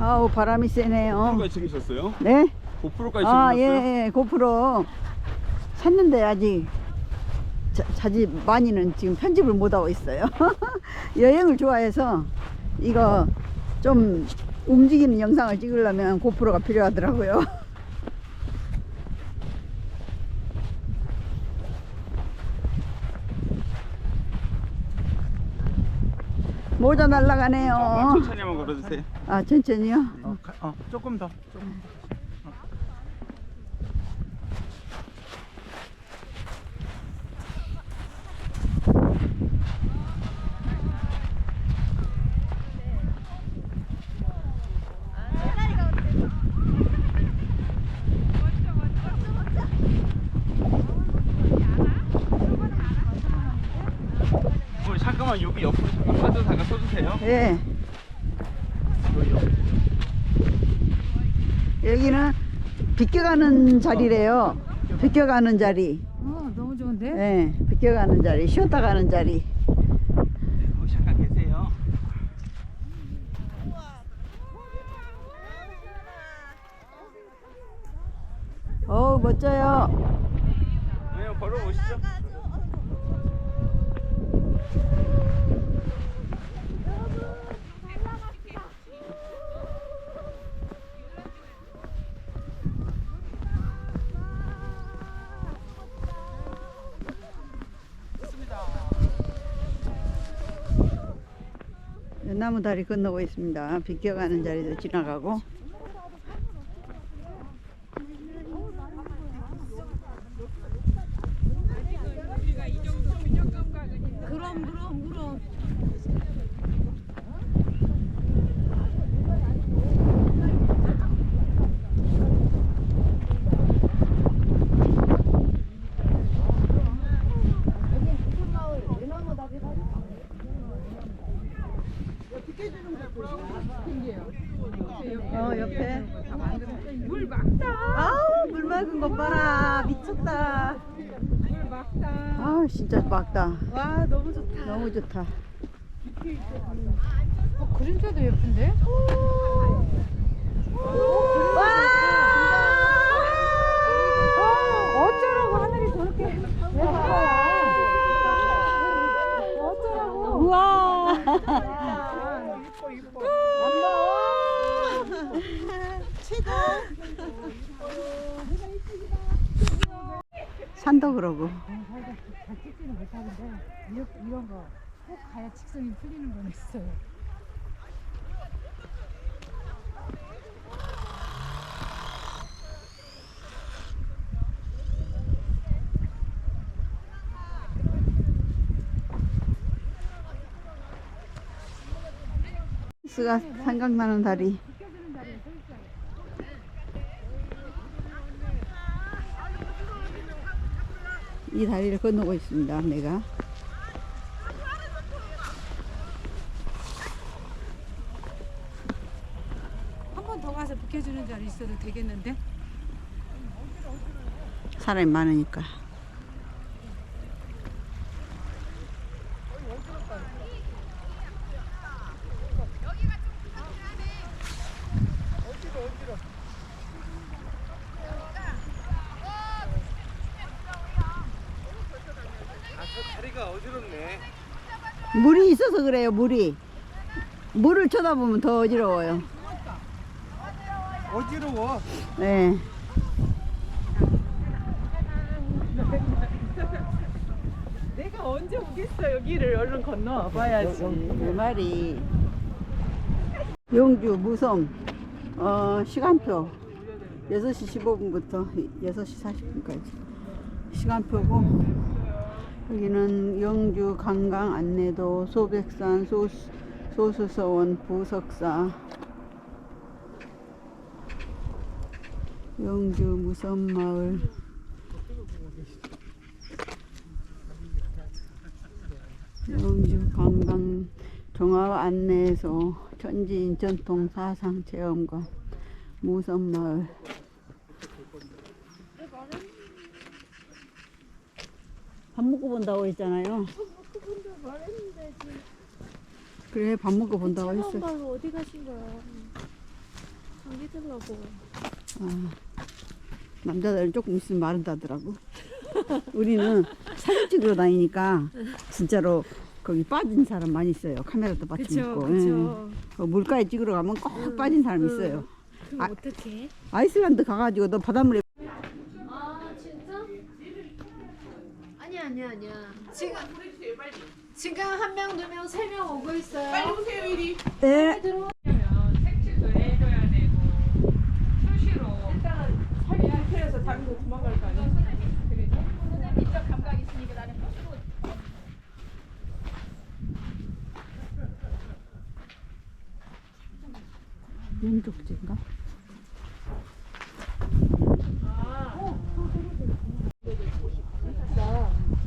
아우 바람이 세네요. 고프로까지 챙기셨어요? 네? 고프로까지 아, 챙기셨어요? 예, 예, 고프로 샀는데 아직 자, 자지 많이는 지금 편집을 못 하고 있어요. 여행을 좋아해서 이거 좀 움직이는 영상을 찍으려면 고프로가 필요하더라고요. 모자 날라가네요. 천천히 한번 걸어주세요. 아, 천천히요? 어, 가- 어, 조금 더. 조금 더. 어, 잠깐만 여기 옆으로 잠깐 빠져 서주세요. 예. 여기는 비껴가는 자리래요. 비껴가는 자리. 어, 너무 좋은데? 예, 비껴가는 자리. 쉬었다 가는 자리. 어, 잠깐 계세요. 어우, 멋져요. 네, 걸어오시죠. 나무 다리 건너고 있습니다. 비껴가는 자리도 지나가고. 그럼, 그럼, 그럼. 어, 옆에. 물 막다. 아우, 물 맑은 것 봐라. 미쳤다. 물 막다. 아우, 진짜 막다. 와, 너무 좋다. 너무 좋다. 어, 그림자도 예쁜데? 어, 어쩌라고 하늘이 저렇게 예뻐요. 어쩌라고. 우와. 이뻐, 이뻐. 그러고. 잘 찍지는 못하는데 이런, 이런 거 꼭 가야 직성이 풀리는 건 있어요. 스가 생각나는 다리. 이 다리를 건너고 있습니다. 내가. 한 번 더 가서 비켜주는 자리 있어도 되겠는데? 사람이 많으니까. 저 다리가 어지럽네. 물이 있어서 그래요. 물이. 물을 쳐다보면 더 어지러워요. 어지러워. 네. 내가 언제 오겠어 여기를 얼른 건너 와 봐야지 내 말이. 용주 무섬 어, 시간표 6시 15분부터 6시 40분까지 시간표고 여기는 영주 관광 안내도 소백산 소수, 소수서원 부석사. 영주 무섬마을. 영주 관광 종합 안내소 천지인 전통 사상 체험관 무섬마을 밥 먹고 본다고 했잖아요. 그래 밥 먹고 본다고 했어. 어디 가신 거야? 믿으려고. 아, 남자들은 조금 있으면 마른다더라고. 우리는 사진 찍으러 다니니까 진짜로 거기 빠진 사람 많이 있어요. 카메라도 받침 그쵸, 있고. 그쵸. 예. 어, 물가에 찍으러 가면 꼭 빠진 사람 있어요. 그럼 아. 어떡해? 아이슬란드 가가지고 너 바닷물에 아, 진짜? 아니야, 아니야. 지금, 지금 한 명, 두 명, 세 명 오고 있어요. 빨리 오세요 이리. 네. 들어. 색칠도 해줘야 되고 수시로 일단은 살이 할패해서 다른 거 도망갈 거 아니야? 그래도 선생님 이쪽 감각 있으니까 나는 버스로 연족제인가?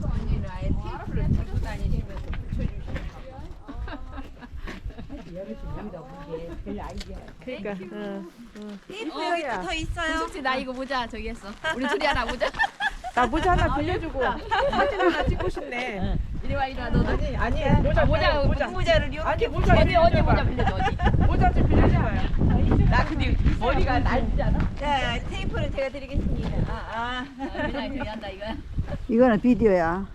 언니는 아예 테이프를 들고 다니시면서 붙여주시는 그러니까. 테이프야 더 있어요 혹시 나 이거 모자 저기 했어. 우리 둘이 하나 모자. 나 모자 하나 빌려주고 사진 하나 찍고 싶네 이리 와, 이리 와, 너도. 아니 아니 모자 모자, 모자 모자를 아니 모자 언니, 언니. 모자 빌려줘, 언니. 모자 좀 빌려줘봐요 나 근데 머리가 날잖아. 자, 테이프를 제가 드리겠습니다. 아, 아. 그냥 저기 한다, 이거야. 이거는 비디오야.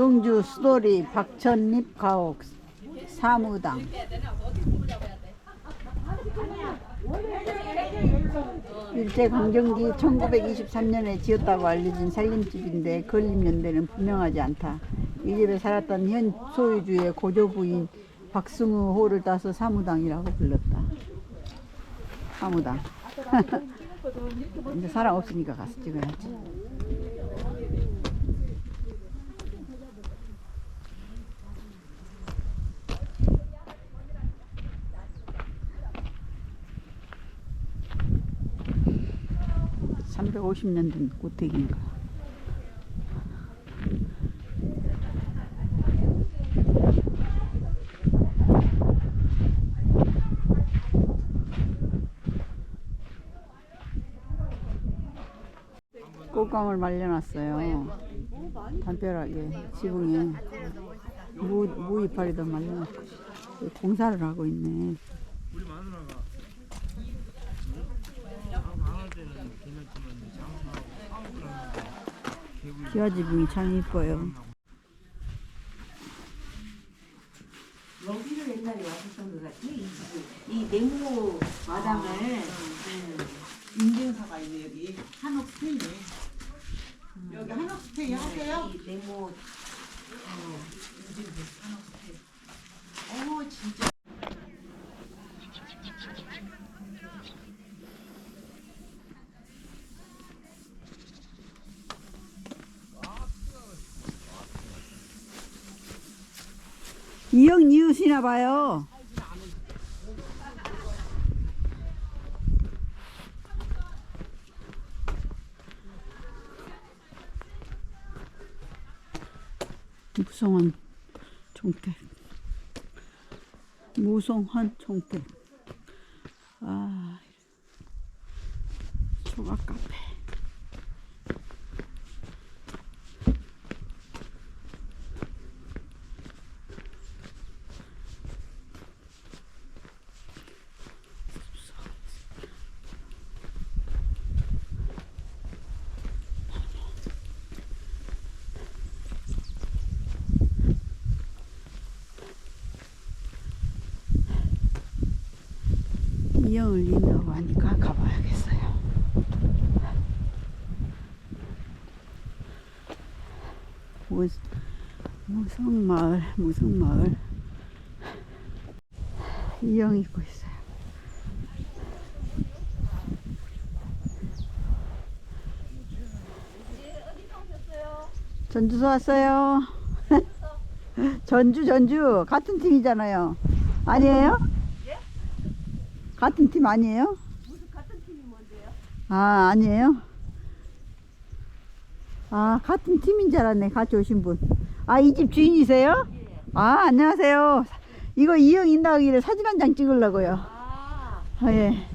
용주 수도리 박천립 가옥 사무당 일제강점기 1923년에 지었다고 알려진 살림집인데 건립 연대는 분명하지 않다. 이 집에 살았던 현 소유주의 고조 부인 박승우 호를 따서 사무당이라고 불렀다. 사무당. 이제 사람 없으니까 가서 찍어야지. (350년) 된 고택인가 꽃감을 말려놨어요. 담벼락에 지붕에 무, 무 이파리도 말려놓고 공사를 하고 있네. 기와 지붕이 참 이뻐요. 여기를 옛날에 왔었던 것 같아. 이. 이 네모 마당을 인증사가 있네 여기 한옥 스테이. 여기 한옥 스테이 하세요? 이 네모 어, 한옥 스테이. 어머 진짜. 이형 이웃이나 봐요. 무성한 종택. 무성한 종택. 아, 조각 카페. 이형을 린다고 하니까 가봐야겠어요. 무, 무성마을, 무성마을. 이형 입고 있어요. 전주서 왔어요. 전주, 전주. 같은 팀이잖아요. 아니에요? 같은 팀 아니에요? 무슨 같은 팀이 뭔데요? 아, 아니에요? 아, 같은 팀인 줄 알았네. 같이 오신 분. 아, 이 집 주인이세요? 아, 안녕하세요. 이거 이형 인다 하길래 사진 한 장 찍으려고요. 아, 예.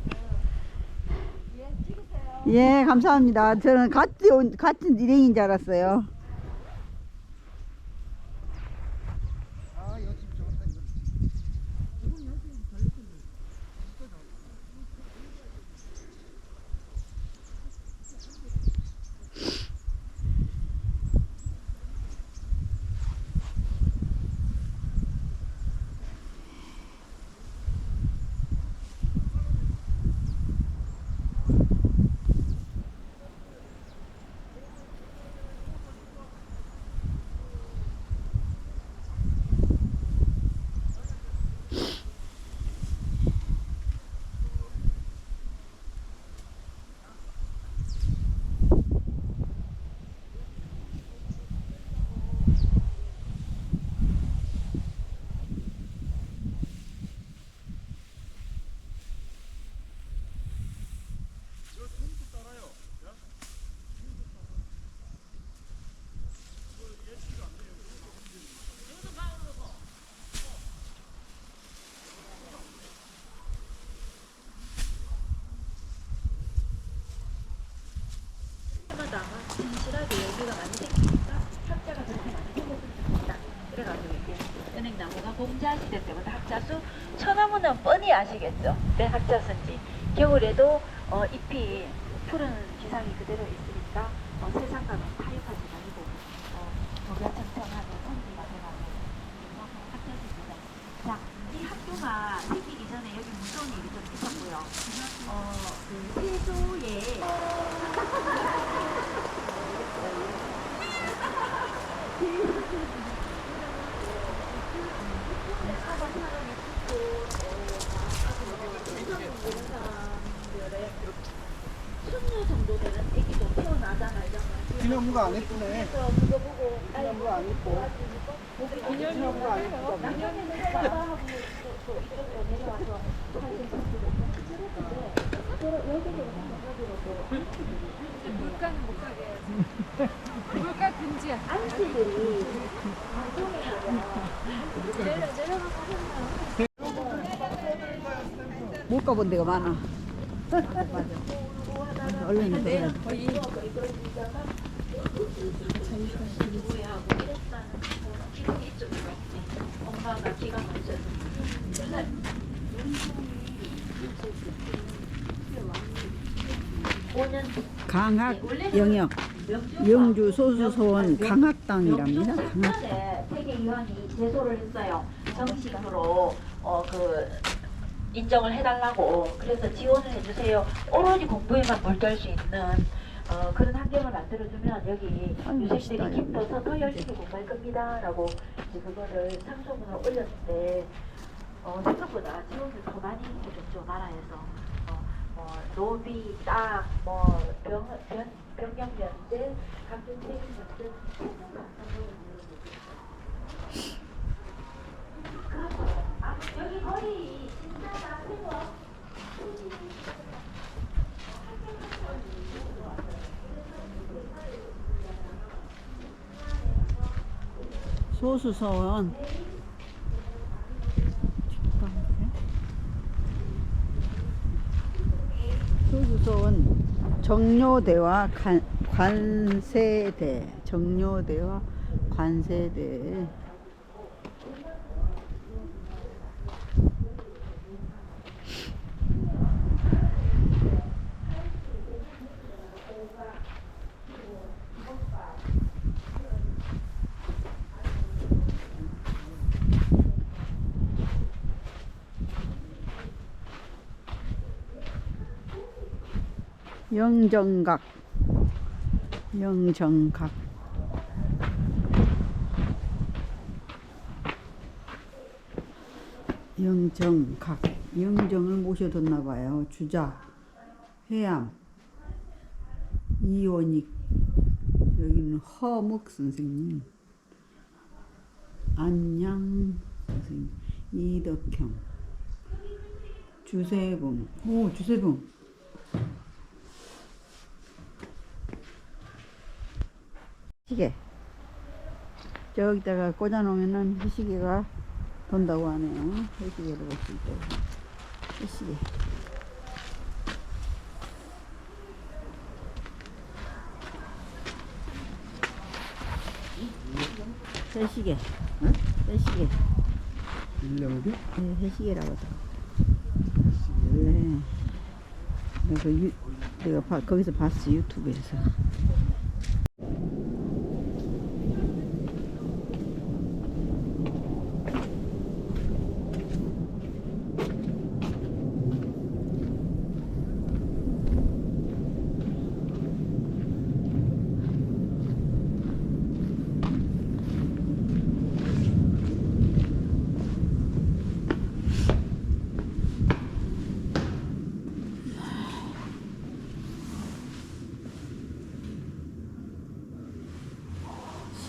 예, 감사합니다. 저는 같이 온, 같은 일행인 줄 알았어요. 진실하게 여기가 많이 생기니까 학자가 그렇게 많이 좋겠다. 그래가지고 이제 은행나무가 공자 시대 때부터 학자 수 천나무는 뻔히 아시겠죠? 왜 학자 수인지 겨울에도 어, 잎이 푸른 기상이 그대로 있으니까 어, 세상과는 타협하지 말고 어, 도변청청하는 성지가 돼가지고 그만큼 학자 수입니다. 자, 이 학교가 생기기 전에 여기 무서운 일이 좀 있었고요. 어, 그 세조의 순녀 정도 되는 애기도 태어나자 말자면 기념부가 안 예쁘네. 그래서 그거 보고 기념부가 안 예뻐. 기념부가 안 예뻐. 작년에는 사과하고 또, 또 이쪽으로 찍고 그랬는데 또 여기도 마찬가지로 또 물가는 못 가본 데가 많아. 얼른 들어가야 돼. 강학 영역 영주 소수소원 강학당이랍니다. 강학. 작년에 세계유한이 제소를 했어요. 정식으로 어 그 인정을 해달라고 그래서 지원을 해주세요. 오로지 공부에만 몰두할 수 있는 어 그런 환경을 만들어주면 여기 멋있다, 기뻐서 더 열심히 공부할 겁니다 라고 이제 그거를 상소문을 올렸는데 어 생각보다 지원을 더 많이 해줬죠 나라에서. 어, 뭐 노비, 딱, 뭐 병, 병, 병력 면제, 각종 책임 면제, 최종 감사를 아, 여기 거의 진짜 다 새로 소수소원. 소수소원. 정료대와 관, 관세대. 정료대와 관세대 영정각. 영정각. 영정각. 영정을 모셔뒀나 봐요. 주자 해암 이원익. 여기는 허묵 선생님. 안양 선생님. 이덕형. 주세봉. 오 주세봉 시계. 저기다가 꽂아 놓으면은 이 시계가 돈다고 하네요. 이 시계를 볼수 있다고 이 시계. 새 시계. 새 시계. 일령비? 네, 새 시계라고 하더라고. 네. 내가, 유, 내가 봐- 거기서 봤어 유튜브에서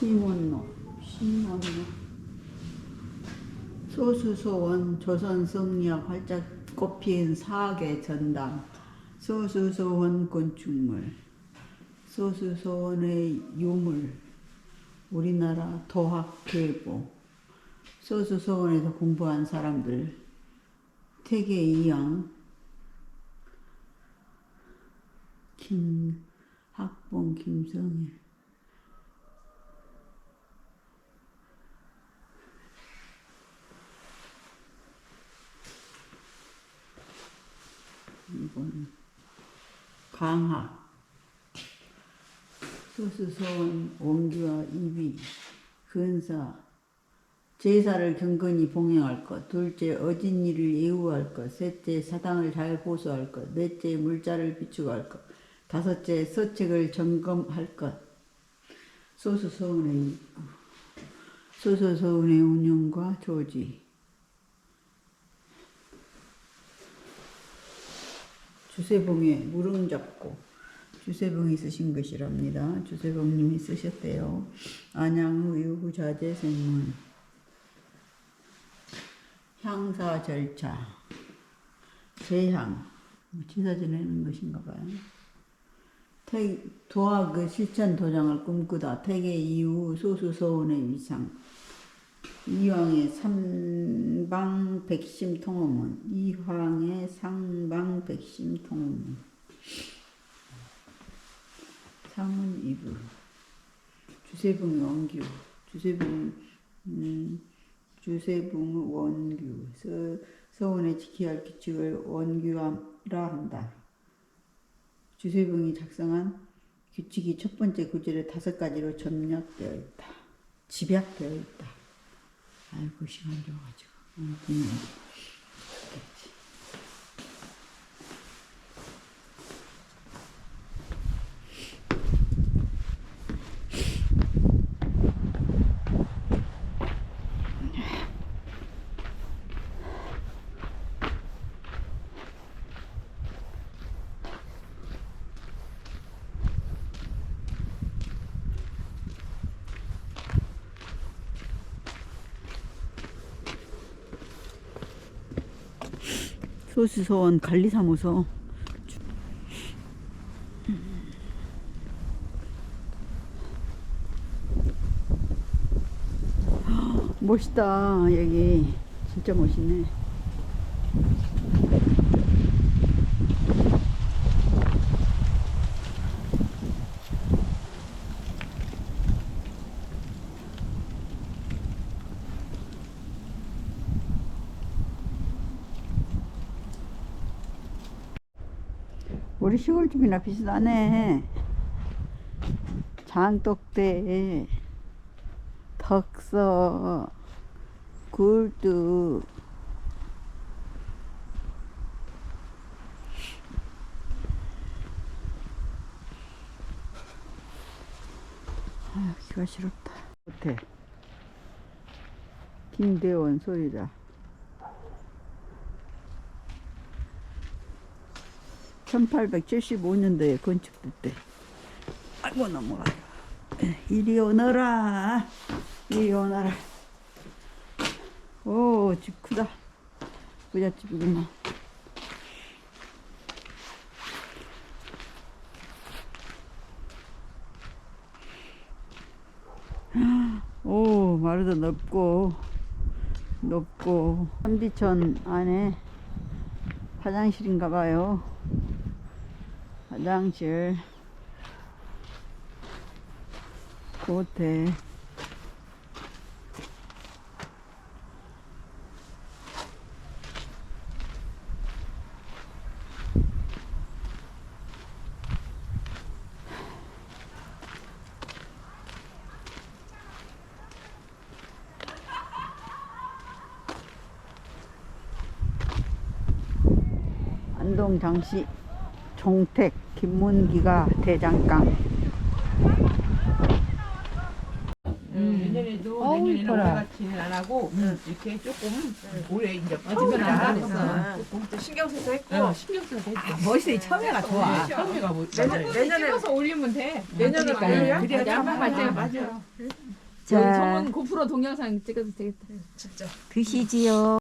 심원로 심원로 소수소원 조선성리학 활짝 꽃피운 사계 전당 소수소원 건축물 소수소원의 유물 우리나라 도학계보 소수소원에서 공부한 사람들 태계 이양 김 학봉 김성일 이건 강학 소수소원 원기와 이비 근사. 제사를 경건히 봉행할 것, 둘째 어진 일을 예우할 것, 셋째 사당을 잘 보수할 것, 넷째 물자를 비추고 할 것, 다섯째 서책을 점검할 것, 소수서운의 입구, 소수서운의 운영과 조지, 주세봉의 무릉 잡고 주세봉이 쓰신 것이랍니다. 주세봉님이 쓰셨대요. 안양의 유구자재 생문 향사 절차 제향 뭐 지사 지내는 것인가 봐요. 태, 도학 그 실천 도장을 꿈꾸다 태계 이후 소수 서원의 위상 이왕의 삼방 백심 통어문 이황의 상방 백심 통어문 상은 이부 주세봉 원규 주세봉 음, 주세봉 원규 서, 서원에 지켜야 할 규칙을 원규라 한다. 주세봉이 작성한 규칙이 첫 번째 구절에 다섯 가지로 점략되어 있다. 집약되어 있다. 아이고 시간 줘가지고 소수소원 관리사무소. 멋있다 여기. 진짜 멋있네 우리 시골집이나 비슷하네 장독대 덕서 굴뚝. 아 기가 싫었다. 못해 김대원 소리다 1875년도에 건축됐대. 아이고 넘어가요. 이리 오너라. 이리 오너라. 오, 집 크다. 부잣집이구나. 오, 마루도 넓고, 높고. 삼비천 안에 화장실인가 봐요. 화장실 고태 안동 장씨 종택 김문기가 대장강 내년에도 내년에는 올해같이는 안 하고 이렇게 조금 올해 이제 처음에 안 했어. 조금 또 신경 써서 했고 신경 써서 했어. 멋있어 처음에가 좋아. 처음에가 뭐 내년에 찍어서 올리면 돼. 내년에 올려요? 그래야 맞아, 맞아 맞아, 맞아. 자 고프로 동영상 찍어도 되겠다. 드시지요.